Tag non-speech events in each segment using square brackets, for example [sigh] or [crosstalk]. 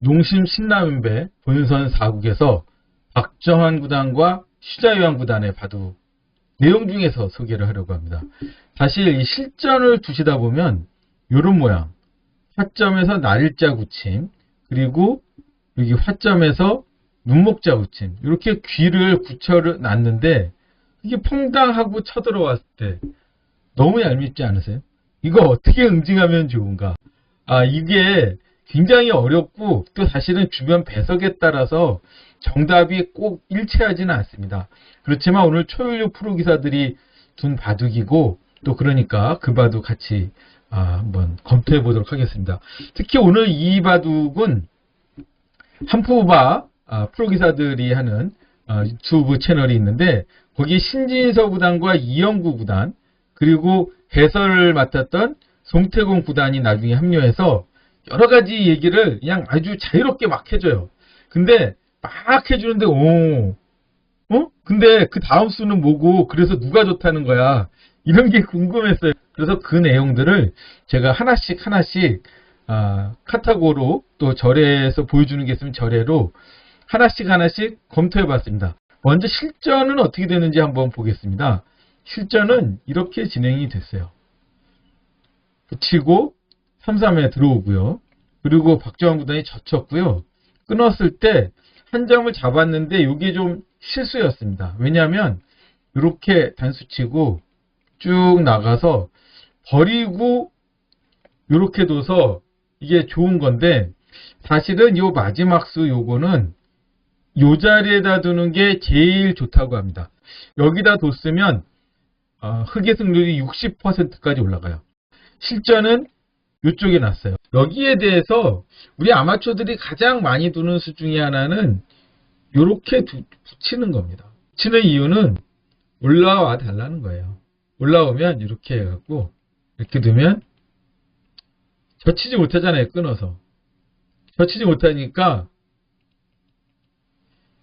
농심 신라면배 본선 4국에서 박정환 구단과 슈자유한 구단의 바둑 내용 중에서 소개를 하려고 합니다. 사실 이 실전을 두시다 보면 이런 모양 화점에서 날일자 굳힘 그리고 여기 화점에서 눈목자 굳힘 이렇게 귀를 굳혀를 놨는데 이게 퐁당하고 쳐들어왔을 때 너무 얄밉지 않으세요? 이거 어떻게 응징하면 좋은가? 아 이게 굉장히 어렵고 또 사실은 주변 배석에 따라서 정답이 꼭 일치하지는 않습니다. 그렇지만 오늘 초연료 프로 기사들이 둔 바둑이고 또 그러니까 그 바둑 같이 아, 한번 검토해 보도록 하겠습니다. 특히 오늘 이 바둑은 한푸바 아, 프로 기사들이 하는 아, 유튜브 채널이 있는데 거기 신진서 구단과 이영구 구단 그리고 해설을 맡았던 송태공 구단이 나중에 합류해서 여러 가지 얘기를 그냥 아주 자유롭게 막 해줘요. 근데 막 해주는데 오, 어? 근데 그 다음 수는 뭐고 그래서 누가 좋다는 거야. 이런 게 궁금했어요. 그래서 그 내용들을 제가 하나씩 하나씩 아, 카타고로 또 절에서 보여주는 게 있으면 절에로 하나씩 하나씩 검토해 봤습니다. 먼저 실전은 어떻게 되는지 한번 보겠습니다. 실전은 이렇게 진행이 됐어요. 붙이고 3-3에 들어오고요. 그리고 박정환 구단이 젖혔고요. 끊었을 때 한 점을 잡았는데 이게 좀 실수였습니다. 왜냐하면 이렇게 단수 치고 쭉 나가서 버리고 이렇게 둬서 이게 좋은 건데 사실은 이 마지막 수 요거는 요 자리에다 두는 게 제일 좋다고 합니다. 여기다 뒀으면 어, 흑의 승률이 60%까지 올라가요. 실전은 이쪽에 놨어요. 여기에 대해서 우리 아마추어들이 가장 많이 두는 수 중에 하나는 이렇게 붙이는 겁니다. 붙이는 이유는 올라와 달라는 거예요. 올라오면 이렇게 해갖고 이렇게 두면 젖히지 못하잖아요. 끊어서. 젖히지 못하니까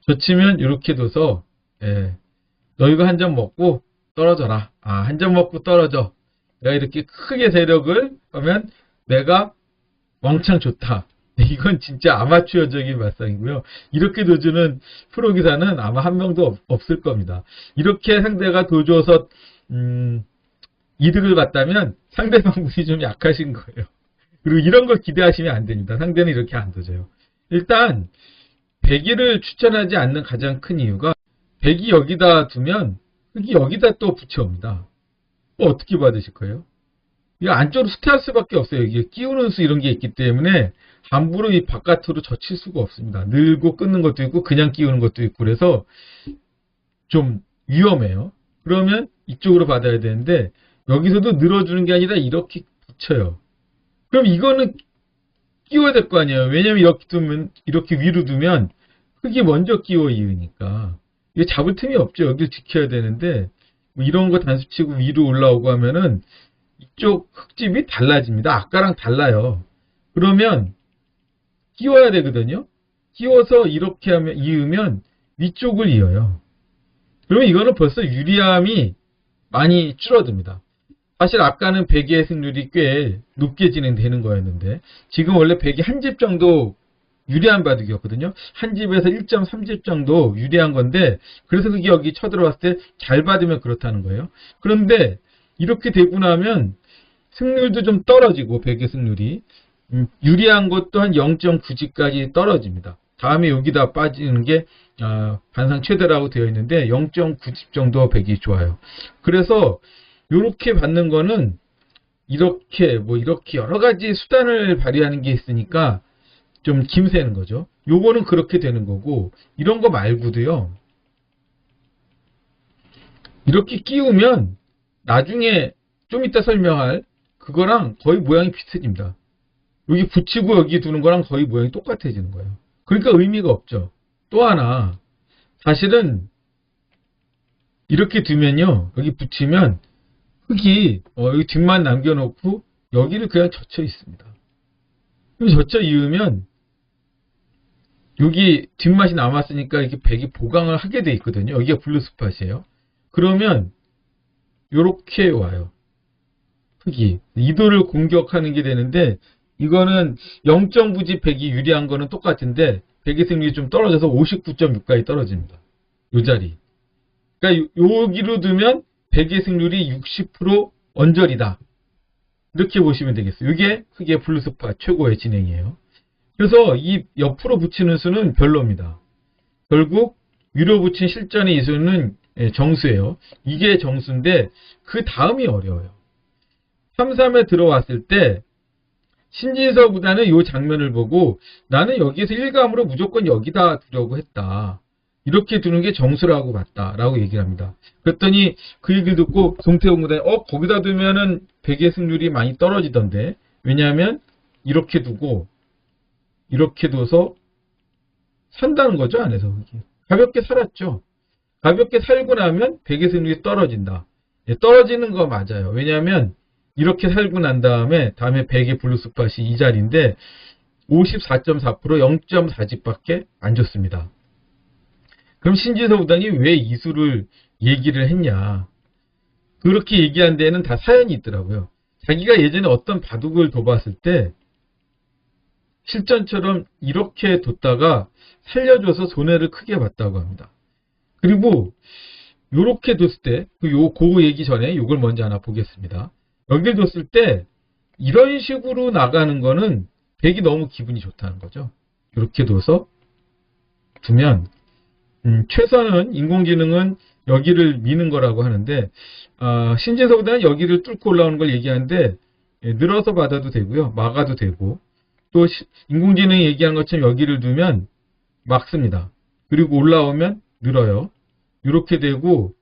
젖히면 이렇게 둬서 예, 너 이거 한점 먹고 떨어져라. 아, 한 점 먹고 떨어져. 내가 이렇게 크게 세력을 하면 내가 왕창 좋다. [laughs] 이건 진짜 아마추어적인 발상이고요. 이렇게 도주는 프로 기사는 아마 한 명도 없, 을 겁니다. 이렇게 상대가 도줘서 음, 이득을 봤다면 상대방분이 좀 약하신 거예요. [laughs] 그리고 이런 걸 기대하시면 안 됩니다. 상대는 이렇게 안 도져요. 일단 배기를 추천하지 않는 가장 큰 이유가 배기 여기다 두면 흙이 여기다 또 붙여옵니다. 뭐 어떻게 받으실 거예요? 이 안쪽으로 스테할 수밖에 없어요. 이게 끼우는 수 이런 게 있기 때문에 함부로 이 바깥으로 젖힐 수가 없습니다. 늘고 끊는 것도 있고 그냥 끼우는 것도 있고 그래서 좀 위험해요. 그러면 이쪽으로 받아야 되는데 여기서도 늘어주는 게 아니라 이렇게 붙여요. 그럼 이거는 끼워야 될 거 아니에요. 왜냐면 이렇게 두면 이렇게 위로 두면 흙이 먼저 끼워 이으니까 이게 잡을 틈이 없죠. 여기를 지켜야 되는데 뭐 이런 거 단수치고 위로 올라오고 하면은 이쪽 흙집이 달라집니다. 아까랑 달라요. 그러면 끼워야 되거든요. 끼워서 이렇게 하면 이으면 위쪽을 이어요. 그러면 이거는 벌써 유리함이 많이 줄어듭니다. 사실 아까는 배기의 승률이 꽤 높게 진행되는 거였는데 지금 원래 배기 한 집 정도 유리한 바둑이었거든요. 한 집에서 1.3집 정도 유리한 건데 그래서 그게 여기 쳐들어왔을 때 잘 받으면 그렇다는 거예요. 그런데 이렇게 되고 나면 승률도 좀 떨어지고 배기 승률이 음, 유리한 것도 한 0.9집까지 떨어집니다. 다음에 여기다 빠지는 게 어, 반상 최대라고 되어 있는데 0.9집 정도 배기 좋아요. 그래서 이렇게 받는 거는 이렇게 뭐 이렇게 여러 가지 수단을 발휘하는 게 있으니까 좀 김새는 거죠. 요거는 그렇게 되는 거고 이런 거 말고도요. 이렇게 끼우면 나중에 좀 이따 설명할 그거랑 거의 모양이 비슷해집니다. 여기 붙이고 여기 두는 거랑 거의 모양이 똑같아지는 거예요. 그러니까 의미가 없죠. 또 하나 사실은 이렇게 두면요. 여기 붙이면 흙이 어, 여기 뒷만 남겨놓고 여기를 그냥 젖혀 있습니다. 젖혀 이으면 여기 뒷맛이 남았으니까 이렇게 백이 보강을 하게 돼 있거든요. 여기가 블루 스팟이에요. 그러면 이렇게 와요. 흙이 이도를 공격하는 게 되는데 이거는 0.9지 100이 유리한 거는 똑같은데 100의 승률이 좀 떨어져서 59.6까지 떨어집니다. 요 자리. 그러니까 여기로 두면 100의 승률이 60% 언저리다. 이렇게 보시면 되겠어요. 이게 흑의 블루스파 최고의 진행이에요. 그래서 이 옆으로 붙이는 수는 별로입니다. 결국 위로 붙인 실전의 이수는 예, 정수예요. 이게 정수인데 그 다음이 어려워요. 3, 3에 들어왔을 때 신진서보다는 이 장면을 보고 나는 여기에서 일감으로 무조건 여기다 두려고 했다. 이렇게 두는 게 정수라고 봤다 라고 얘기를 합니다. 그랬더니 그 얘기를 듣고 송태호 무단이 어 거기다 두면은 베개 승률이 많이 떨어지던데 왜냐하면 이렇게 두고 이렇게 둬서 산다는 거죠 안에서 가볍게 살았죠. 가볍게 살고 나면 베개 승률이 떨어진다. 예, 떨어지는 거 맞아요. 왜냐하면 이렇게 살고 난 다음에 다음에 베개 블루스팟이 이 자리인데 54.4% 0.4집밖에 안 줬습니다. 그럼 신지서 부단이 왜 이수를 얘기를 했냐. 그렇게 얘기한 데에는 다 사연이 있더라고요. 자기가 예전에 어떤 바둑을 둬봤을 때 실전처럼 이렇게 뒀다가 살려줘서 손해를 크게 봤다고 합니다. 그리고 이렇게 뒀을 때, 그 요, 그 얘기 전에 이걸 먼저 하나 보겠습니다. 여기를 뒀을 때 이런 식으로 나가는 거는 백이 너무 기분이 좋다는 거죠. 이렇게 둬서 두면 음, 최선은 인공지능은 여기를 미는 거라고 하는데 어, 신진서보다는 여기를 뚫고 올라오는 걸 얘기하는데 예, 늘어서 받아도 되고요. 막아도 되고 또 시, 인공지능이 얘기한 것처럼 여기를 두면 막습니다. 그리고 올라오면 늘어요. 이렇게 되고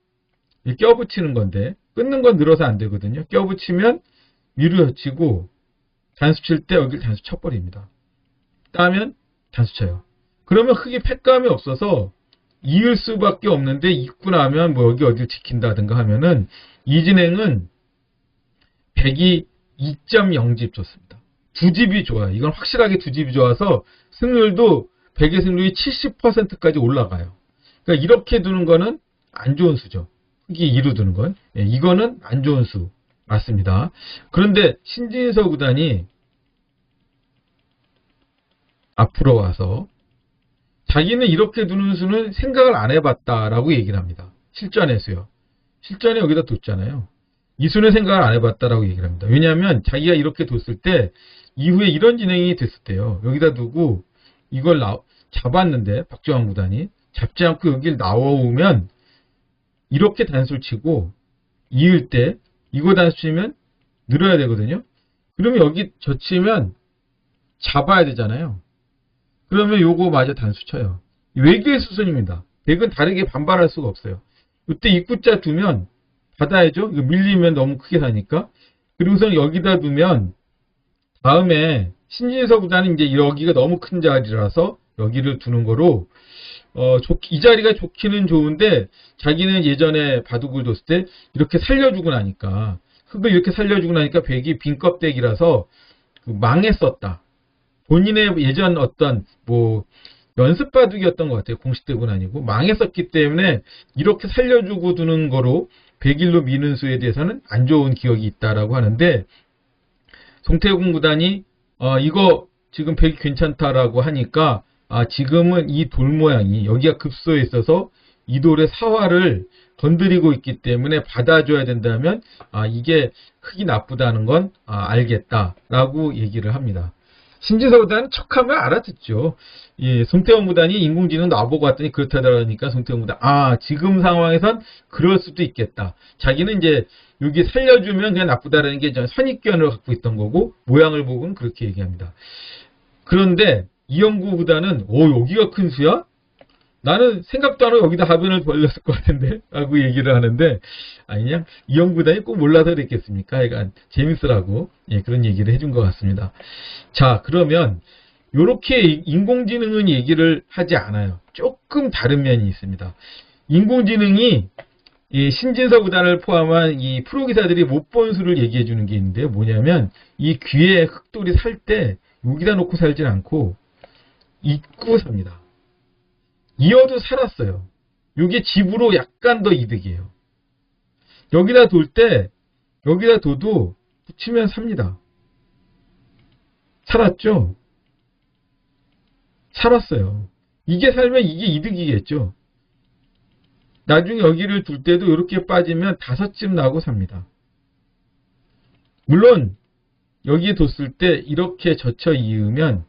껴붙이는 건데 끊는 건 늘어서 안 되거든요. 껴붙이면 위로 젖히고 단수 칠 때 여기를 단수 쳐버립니다. 따면 단수 쳐요. 그러면 크게 팩감이 없어서 이을 수밖에 없는데 입고 나면 뭐 여기 어디를 지킨다든가 하면은 이 진행은 100이 2.0집 좋습니다. 두 집이 좋아요. 이건 확실하게 두 집이 좋아서 승률도 100의 승률이 70%까지 올라가요. 그러니까 이렇게 두는 거는 안 좋은 수죠. 이게 2로 두는 건. 예, 이거는 안 좋은 수 맞습니다. 그런데 신진서 구단이 앞으로 와서 자기는 이렇게 두는 수는 생각을 안 해봤다라고 얘기를 합니다. 실전에서요. 실전에 여기다 뒀잖아요. 이 수는 생각을 안 해봤다라고 얘기를 합니다. 왜냐하면 자기가 이렇게 뒀을 때 이후에 이런 진행이 됐을 때요. 여기다 두고 이걸 나, 잡았는데 박정환 구단이 잡지 않고 여기를 나오면 이렇게 단수를 치고 이을 때 이거 단수 치면 늘어야 되거든요. 그러면 여기 젖히면 잡아야 되잖아요. 그러면 요거 마저 단수 쳐요. 외계의 수순입니다. 백은 다르게 반발할 수가 없어요. 이때 입구자 두면 받아야죠. 이거 밀리면 너무 크게 사니까. 그리고선 여기다 두면 다음에 신진서보다는 이제 여기가 너무 큰 자리라서 여기를 두는 거로 어, 좋, 이 자리가 좋기는 좋은데 자기는 예전에 바둑을 뒀을 때 이렇게 살려주고 나니까 흙을 이렇게 살려주고 나니까 백이 빈 껍데기라서 그 망했었다. 본인의 예전 어떤 뭐 연습 바둑이었던 것 같아요. 공식 대구는 아니고 망했었기 때문에 이렇게 살려주고 두는 거로 백일로 미는 수에 대해서는 안 좋은 기억이 있다라고 하는데 송태공 구단이 어, 이거 지금 백이 괜찮다라고 하니까 아, 지금은 이 돌 모양이 여기가 급소에 있어서 이 돌의 사화를 건드리고 있기 때문에 받아줘야 된다면 아, 이게 흙이 나쁘다는 건 아, 알겠다라고 얘기를 합니다. 신지서보다는 척하면 알아듣죠. 예, 송태원 무단이 인공지능 나보고 왔더니 그렇다더라니까 송태원 무단 아 지금 상황에선 그럴 수도 있겠다. 자기는 이제 여기 살려주면 그냥 나쁘다라는 게 선입견을 갖고 있던 거고 모양을 보고는 그렇게 얘기합니다. 그런데 이영구보다는 오 여기가 큰 수야? 나는 생각도 안 하고 여기다 하변을 벌렸을 것 같은데 [laughs] 라고 얘기를 하는데 아니 그냥 이영구단이 꼭 몰라서 그랬겠습니까? 그러니까 재밌으라고 예, 그런 얘기를 해준 것 같습니다. 자 그러면 이렇게 인공지능은 얘기를 하지 않아요. 조금 다른 면이 있습니다. 인공지능이 이 신진서 구단을 포함한 이 프로기사들이 못 본 수를 얘기해 주는 게 있는데요. 뭐냐면 이 귀에 흑돌이 살 때 여기다 놓고 살진 않고 잊고 삽니다. 이어도 살았어요. 이게 집으로 약간 더 이득이에요. 여기다 둘때 여기다 둬도 붙이면 삽니다. 살았죠? 살았어요. 이게 살면 이게 이득이겠죠. 나중에 여기를 둘 때도 이렇게 빠지면 다섯 집 나고 삽니다. 물론 여기에 뒀을 때 이렇게 젖혀 이으면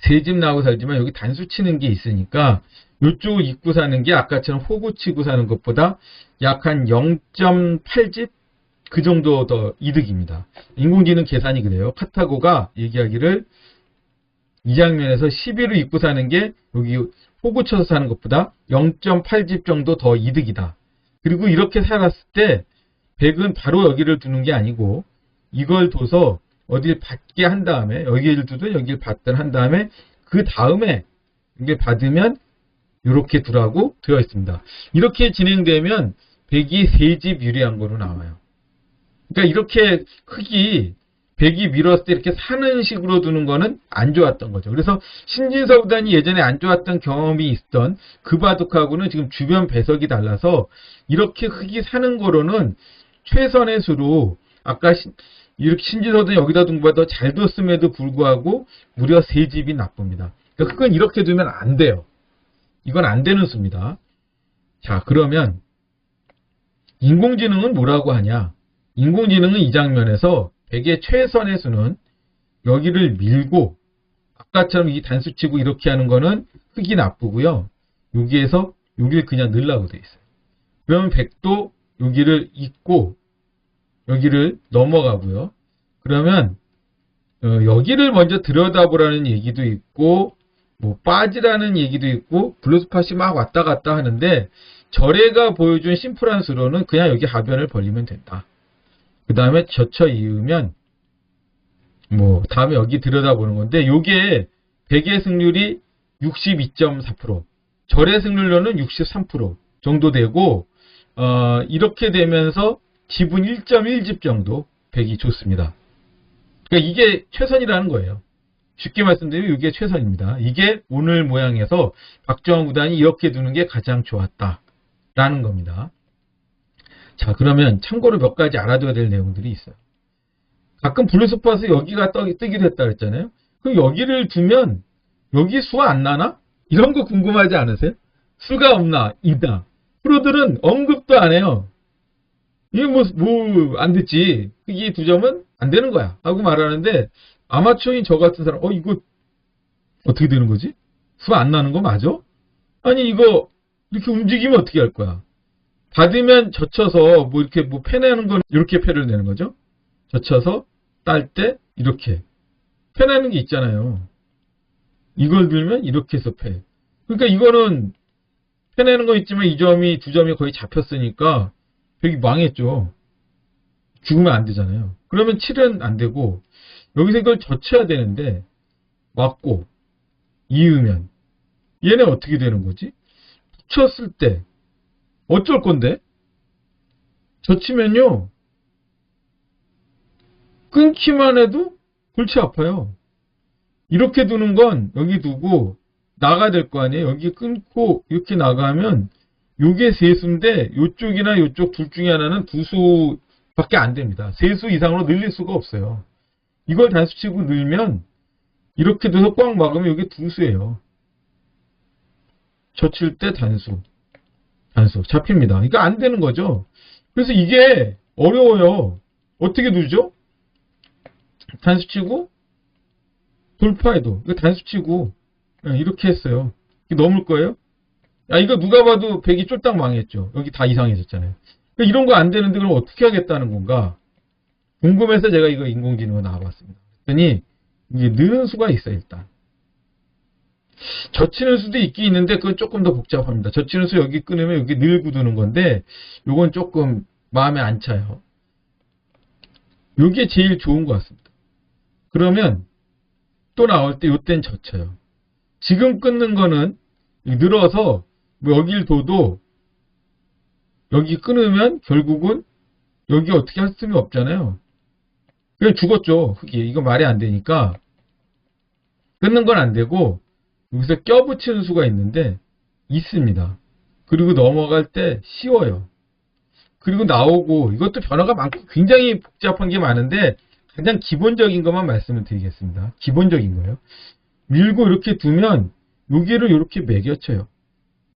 세 집 나고 살지만 여기 단수 치는 게 있으니까 이쪽을 입고 사는 게 아까처럼 호구 치고 사는 것보다 약 한 0.8집 그 정도 더 이득입니다. 인공지능 계산이 그래요. 카타고가 얘기하기를 이 장면에서 11을 입고 사는 게 여기 호구 쳐서 사는 것보다 0.8집 정도 더 이득이다. 그리고 이렇게 살았을 때 100은 바로 여기를 두는 게 아니고 이걸 둬서 어딜 받게 한 다음에 여기를 두든 여기를 받든 한 다음에 그 다음에 이게 받으면 이렇게 두라고 되어 있습니다. 이렇게 진행되면 100이 3집 유리한 거로 나와요. 그러니까 이렇게 흙이 100이 밀었을 때 이렇게 사는 식으로 두는 거는 안 좋았던 거죠. 그래서 신진서 구단이 예전에 안 좋았던 경험이 있던 그 바둑하고는 지금 주변 배석이 달라서 이렇게 흙이 사는 거로는 최선의 수로 아까 신, 이렇게 신진서도 여기다 둔 것보다 더잘 뒀음에도 불구하고 무려 3집이 나쁩니다. 그러니까 흙은 이렇게 두면 안 돼요. 이건 안 되는 수입니다. 자 그러면 인공지능은 뭐라고 하냐? 인공지능은 이 장면에서 100의 최선의 수는 여기를 밀고 아까처럼 이 단수 치고 이렇게 하는 거는 흙이 나쁘고요. 여기에서 여기를 그냥 넣으려고 돼 있어요. 그러면 100도 여기를 잇고 여기를 넘어가고요. 그러면 어, 여기를 먼저 들여다보라는 얘기도 있고 뭐 빠지라는 얘기도 있고 블루스팟이 막 왔다 갔다 하는데 절에가 보여준 심플한 수로는 그냥 여기 하변을 벌리면 된다. 그 다음에 젖혀 이으면 뭐 다음에 여기 들여다보는 건데 요게 100의 승률이 62.4% 절의 승률로는 63% 정도 되고 어, 이렇게 되면서 지분 1.1집 정도 100이 좋습니다. 그러니까 이게 최선이라는 거예요. 쉽게 말씀드리면 이게 최선입니다. 이게 오늘 모양에서 박정원 구단이 이렇게 두는 게 가장 좋았다. 라는 겁니다. 자, 그러면 참고로 몇 가지 알아둬야 될 내용들이 있어요. 가끔 블루스팟에 여기가 떠, 뜨기도 했다 그랬잖아요. 그럼 여기를 두면 여기 수가 안 나나? 이런 거 궁금하지 않으세요? 수가 없나? 있다. 프로들은 언급도 안 해요. 이게 뭐, 뭐, 안 됐지. 이 두 점은 안 되는 거야. 하고 말하는데, 아마추어인 저 같은 사람, 어, 이거, 어떻게 되는 거지? 수 안 나는 거 맞아? 아니, 이거, 이렇게 움직이면 어떻게 할 거야? 받으면 젖혀서 뭐 이렇게 뭐 패내는 건 이렇게 패를 내는 거죠. 젖혀서 딸 때 이렇게 패내는 게 있잖아요. 이걸 들면 이렇게 해서 패. 그러니까 이거는 패내는 거 있지만 이 점이 두 점이 거의 잡혔으니까 여기 망했죠. 죽으면 안 되잖아요. 그러면 7은 안 되고 여기서 이걸 젖혀야 되는데 맞고 이으면 얘네 어떻게 되는 거지? 붙였을 때 어쩔 건데? 젖히면요. 끊기만 해도 골치 아파요. 이렇게 두는 건 여기 두고 나가야 될 거 아니에요. 여기 끊고 이렇게 나가면 요게 세수인데 요쪽이나 요쪽 둘 중에 하나는 두 수밖에 안 됩니다. 세 수 이상으로 늘릴 수가 없어요. 이걸 단수치고 늘면 이렇게 돼서 꽉 막으면 이게 두 수예요. 젖힐 때 단수. 단수 잡힙니다. 이거 안 되는 거죠. 그래서 이게 어려워요. 어떻게 누르죠? 단수 치고 돌파해도 이거 단수 치고 예, 이렇게 했어요. 넘을 거예요? 야 이거 누가 봐도 100이 쫄딱 망했죠. 여기 다 이상해졌잖아요. 그러니까 이런 거 안 되는데 그럼 어떻게 하겠다는 건가? 궁금해서 제가 이거 인공지능을 나와봤습니다. 그랬더니 이게 느는 수가 있어요 일단. 젖히는 수도 있긴 있는데 그건 조금 더 복잡합니다. 젖히는 수 여기 끊으면 여기 늘고 두는 건데 요건 조금 마음에 안 차요. 요게 제일 좋은 것 같습니다. 그러면 또 나올 때 요땐 젖혀요. 지금 끊는 거는 늘어서 뭐 여길 둬도 여기 끊으면 결국은 여기 어떻게 할 수는 없잖아요. 그냥 죽었죠. 흙이. 이거 말이 안 되니까 끊는 건 안 되고 여기서 껴붙이는 수가 있는데 있습니다. 그리고 넘어갈 때 쉬워요. 그리고 나오고 이것도 변화가 많고 굉장히 복잡한 게 많은데 가장 기본적인 것만 말씀을 드리겠습니다. 기본적인 거예요. 밀고 이렇게 두면 여기를 이렇게 매겨쳐요.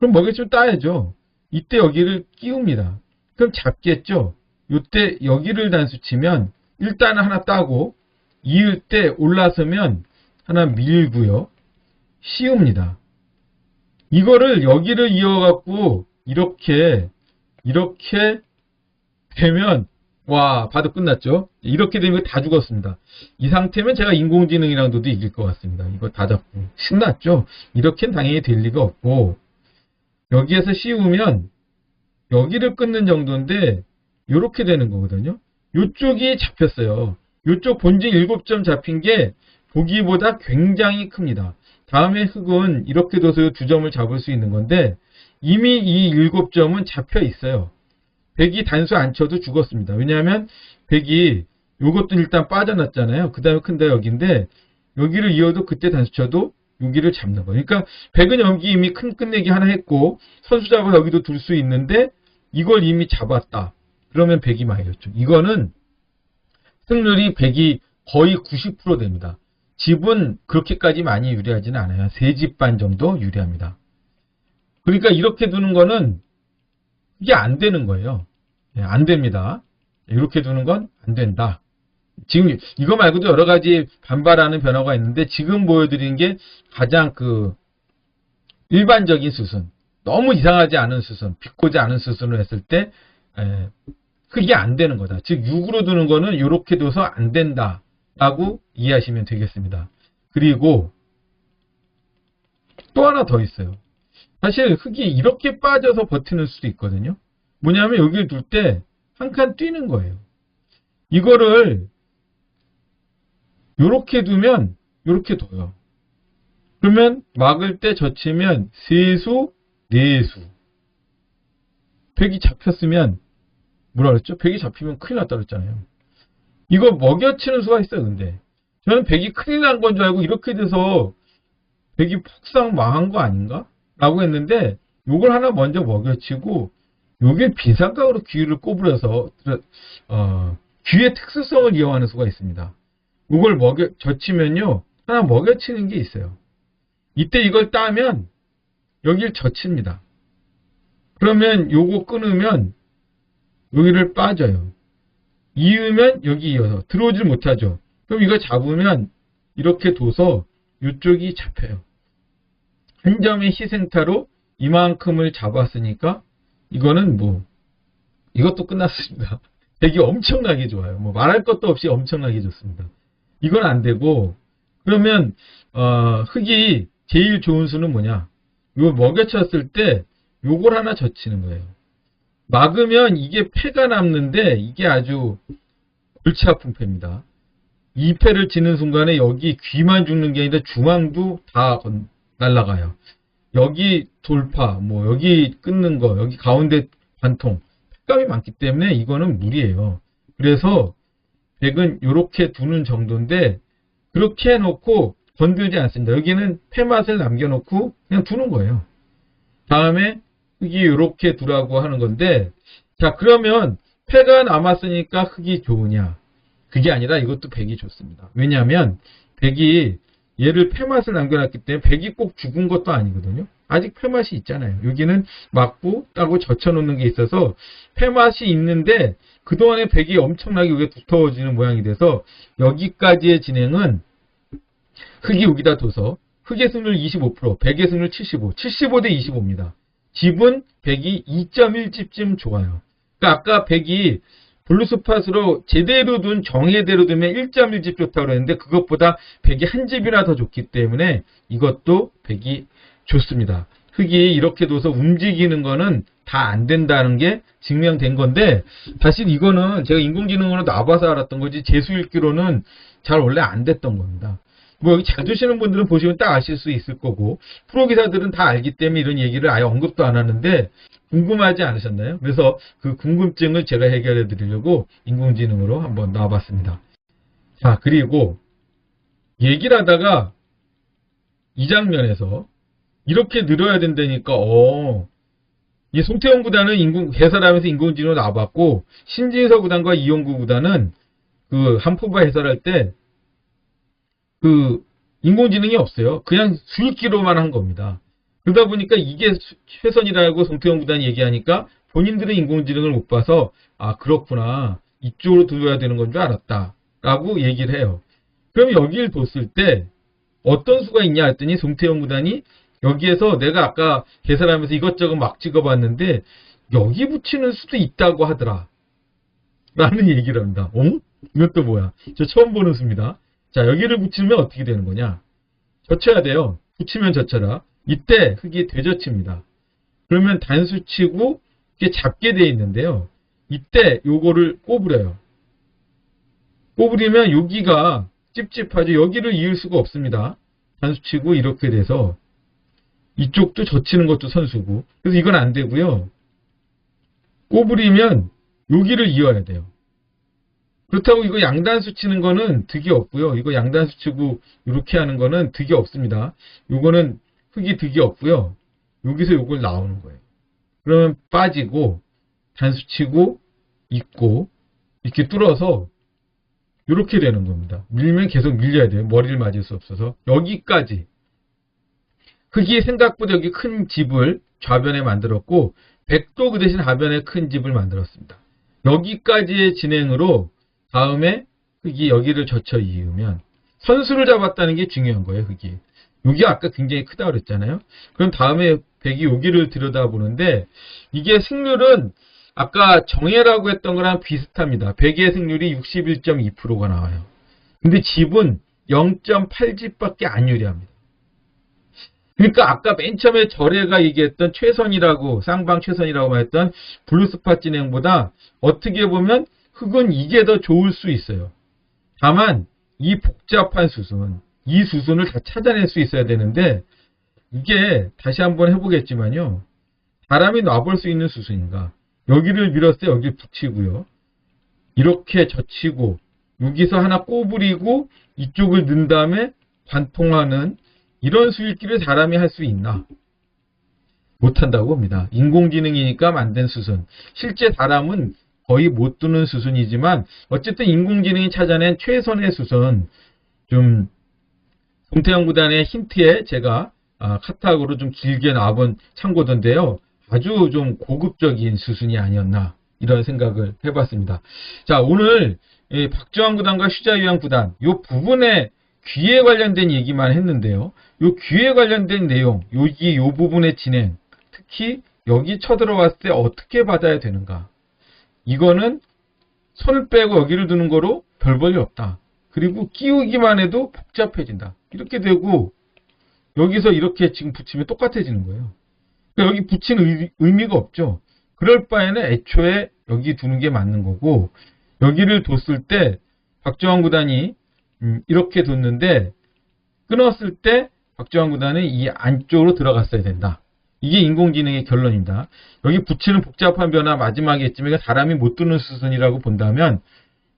그럼 먹여치면 따야죠. 이때 여기를 끼웁니다. 그럼 잡겠죠. 이때 여기를 단수 치면 일단 하나 따고 이을 때 올라서면 하나 밀고요. 씌웁니다. 이거를 여기를 이어갖고 이렇게 이렇게 되면 와 봐도 끝났죠. 이렇게 되면 다 죽었습니다. 이 상태면 제가 인공지능이랑도 이길 것 같습니다. 이거 다 잡고 신났죠. 이렇게는 당연히 될 리가 없고 여기에서 씌우면 여기를 끊는 정도인데 이렇게 되는 거거든요. 이쪽이 잡혔어요. 이쪽 본진 7점 잡힌 게 보기보다 굉장히 큽니다. 다음에 흙은 이렇게 둬서 두 점을 잡을 수 있는 건데 이미 이 7점은 잡혀 있어요. 백이 단수 안 쳐도 죽었습니다. 왜냐하면 백이 요것도 일단 빠져났잖아요. 그 다음에 큰데 여기인데 여기를 이어도 그때 단수 쳐도 여기를 잡는 거예요. 그러니까 백은 여기 이미 큰 끝내기 하나 했고 선수 잡아 여기도 둘 수 있는데 이걸 이미 잡았다. 그러면 백이 마이너스. 이거는 승률이 백이 거의 90% 됩니다. 집은 그렇게까지 많이 유리하지는 않아요. 세 집 반 정도 유리합니다. 그러니까 이렇게 두는 거는 이게 안 되는 거예요. 예, 안 됩니다. 이렇게 두는 건 안 된다. 지금 이거 말고도 여러 가지 반발하는 변화가 있는데 지금 보여드린 게 가장 그 일반적인 수순, 너무 이상하지 않은 수순, 비꼬지 않은 수순을 했을 때 에, 그게 안 되는 거다. 즉 6으로 두는 거는 이렇게 둬서 안 된다 라고 이해하시면 되겠습니다. 그리고 또 하나 더 있어요. 사실 흙이 이렇게 빠져서 버티는 수도 있거든요. 뭐냐면 여기를 둘 때 한 칸 뛰는 거예요. 이거를 이렇게 두면 이렇게 둬요. 그러면 막을 때 젖히면 세수, 네수. 백이 잡혔으면 뭐라 그랬죠? 백이 잡히면 큰일 났다 그랬잖아요. 이거 먹여치는 수가 있어요, 근데. 저는 백이 큰일 난 건 줄 알고 이렇게 돼서 백이 폭삭 망한 거 아닌가? 라고 했는데 요걸 하나 먼저 먹여치고 요게 비상각으로 귀를 꼬부려서 어, 귀의 특수성을 이용하는 수가 있습니다. 요걸 먹여 젖히면요 하나 먹여치는 게 있어요. 이때 이걸 따면 여길 젖힙니다. 그러면 요거 끊으면 여기를 빠져요. 이으면 여기 이어서 들어오질 못하죠. 그럼 이거 잡으면 이렇게 둬서 이쪽이 잡혀요. 한 점의 희생타로 이만큼을 잡았으니까 이거는 뭐 이것도 끝났습니다. [laughs] 되게 엄청나게 좋아요. 뭐 말할 것도 없이 엄청나게 좋습니다. 이건 안 되고 그러면 어, 흙이 제일 좋은 수는 뭐냐? 이거 먹여쳤을 때 요걸 하나 젖히는 거예요. 막으면 이게 패가 남는데 이게 아주 골치 아픈 패입니다. 이 패를 치는 순간에 여기 귀만 죽는 게 아니라 중앙도 다 날라가요. 여기 돌파, 뭐 여기 끊는 거, 여기 가운데 관통, 팩감이 많기 때문에 이거는 무리예요. 그래서 백은 이렇게 두는 정도인데 그렇게 해놓고 건들지 않습니다. 여기는 폐맛을 남겨놓고 그냥 두는 거예요. 다음에 흙이 이렇게 두라고 하는 건데 자 그러면 폐가 남았으니까 흙이 좋으냐 그게 아니라 이것도 백이 좋습니다. 왜냐하면 백이 얘를 폐맛을 남겨놨기 때문에 백이 꼭 죽은 것도 아니거든요. 아직 폐맛이 있잖아요. 여기는 막고 따고 젖혀놓는 게 있어서 폐맛이 있는데 그동안에 백이 엄청나게 여기에 두터워지는 모양이 돼서 여기까지의 진행은 흙이 여기다 둬서 흙의 승률 25%, 백의 승률 75, 75 대 25입니다. 집은 백이 2.1집쯤 좋아요. 그러니까 아까 백이 블루스팟으로 제대로 둔 정예대로 두면 1.1집 좋다고 그랬는데 그것보다 100이 한 집이나 더 좋기 때문에 이것도 100이 좋습니다. 흙이 이렇게 둬서 움직이는 거는 다 안 된다는 게 증명된 건데 사실 이거는 제가 인공지능으로 나봐서 알았던 거지 재수 읽기로는 잘 원래 안 됐던 겁니다. 뭐 여기 잘 두시는 분들은 보시면 딱 아실 수 있을 거고 프로 기사들은 다 알기 때문에 이런 얘기를 아예 언급도 안 하는데 궁금하지 않으셨나요? 그래서 그 궁금증을 제가 해결해 드리려고 인공지능으로 한번 나와봤습니다. 자, 그리고 얘기를 하다가 이 장면에서 이렇게 늘어야 된다니까, 어, 이 송태영 구단은 인공, 해설하면서 인공지능으로 나와봤고, 신진서 구단과 이용구 구단은 그 한포바 해설할 때 그 인공지능이 없어요. 그냥 수익기로만 한 겁니다. 그러다 보니까 이게 수- 최선이라고 송태영 구단이 얘기하니까 본인들은 인공지능을 못 봐서 아 그렇구나 이쪽으로 들어야 되는 건 줄 알았다 라고 얘기를 해요. 그럼 여기를 뒀을 때 어떤 수가 있냐 했더니 송태영 구단이 여기에서 내가 아까 계산하면서 이것저것 막 찍어봤는데 여기 붙이는 수도 있다고 하더라. 라는 얘기를 합니다. 어? 이것도 뭐야? 저 처음 보는 수입니다. 자, 여기를 붙이면 어떻게 되는 거냐? 젖혀야 돼요. 붙이면 젖혀라. 이때 흙이 되젖힙니다. 그러면 단수치고 이게 잡게 돼 있는데요. 이때 요거를 꼬부려요. 꼬부리면 여기가 찝찝하죠. 여기를 이을 수가 없습니다. 단수치고 이렇게 돼서 이쪽도 젖히는 것도 선수고. 그래서 이건 안 되고요. 꼬부리면 여기를 이어야 돼요. 그렇다고 이거 양단수 치는 거는 득이 없고요. 이거 양단수 치고 이렇게 하는 거는 득이 없습니다. 요거는 흙이 득이 없고요. 여기서 요걸 나오는 거예요. 그러면 빠지고 단수 치고 있고 이렇게 뚫어서 이렇게 되는 겁니다. 밀면 계속 밀려야 돼요. 머리를 맞을 수 없어서 여기까지 흙이 생각보다 여기 큰 집을 좌변에 만들었고 백도 그 대신 하변에 큰 집을 만들었습니다. 여기까지의 진행으로 다음에 흙이 여기를 젖혀 이으면 선수를 잡았다는 게 중요한 거예요. 흙이. 여기 아까 굉장히 크다 그랬잖아요. 그럼 다음에 백이 여기를 들여다보는데 이게 승률은 아까 정예라고 했던 거랑 비슷합니다. 백의 승률이 61.2%가 나와요. 근데 집은 0.8집밖에 안 유리합니다. 그러니까 아까 맨 처음에 절에가 얘기했던 최선이라고 쌍방 최선이라고 했던 블루스팟 진행보다 어떻게 보면 흙은 이게 더 좋을 수 있어요. 다만 이 복잡한 수순, 이 수순을 다 찾아낼 수 있어야 되는데 이게 다시 한번 해보겠지만요. 사람이 놔볼 수 있는 수순인가? 여기를 밀었을 때 여기 붙이고요. 이렇게 젖히고 여기서 하나 꼬부리고 이쪽을 넣은 다음에 관통하는 이런 수익기를 사람이 할 수 있나? 못한다고 봅니다. 인공지능이니까 만든 수순. 실제 사람은 거의 못 두는 수순이지만 어쨌든 인공지능이 찾아낸 최선의 수순 좀 송태영 구단의 힌트에 제가 아, 카탁으로 좀 길게 나와본 참고던데요. 아주 좀 고급적인 수순이 아니었나 이런 생각을 해봤습니다. 자 오늘 이 박주환 구단과 슈자유양 구단 이 부분에 귀에 관련된 얘기만 했는데요. 이 귀에 관련된 내용 여기 이 부분의 진행 특히 여기 쳐들어왔을 때 어떻게 받아야 되는가 이거는 손을 빼고 여기를 두는 거로 별 볼일 없다. 그리고 끼우기만 해도 복잡해진다. 이렇게 되고 여기서 이렇게 지금 붙이면 똑같아지는 거예요. 그러니까 여기 붙이는 의미가 없죠. 그럴 바에는 애초에 여기 두는 게 맞는 거고 여기를 뒀을 때 박정환 구단이 음, 이렇게 뒀는데 끊었을 때 박정환 구단은 이 안쪽으로 들어갔어야 된다. 이게 인공지능의 결론입니다. 여기 붙이는 복잡한 변화 마지막에 했지만 사람이 못 두는 수순이라고 본다면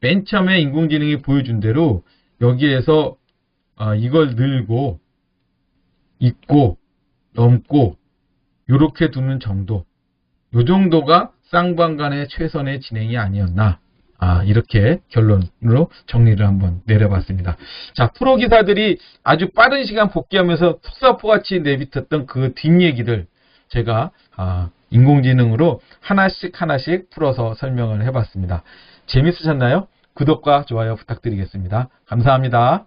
맨 처음에 인공지능이 보여준 대로 여기에서 아, 이걸 늘고 있고 넘고 이렇게 두는 정도 요 정도가 쌍방간의 최선의 진행이 아니었나 아, 이렇게 결론으로 정리를 한번 내려봤습니다. 자, 프로 기사들이 아주 빠른 시간 복귀하면서 속사포같이 내비쳤던 그 뒷얘기들 제가 아, 인공지능으로 하나씩 하나씩 풀어서 설명을 해봤습니다. 재밌으셨나요? 구독과 좋아요 부탁드리겠습니다. 감사합니다.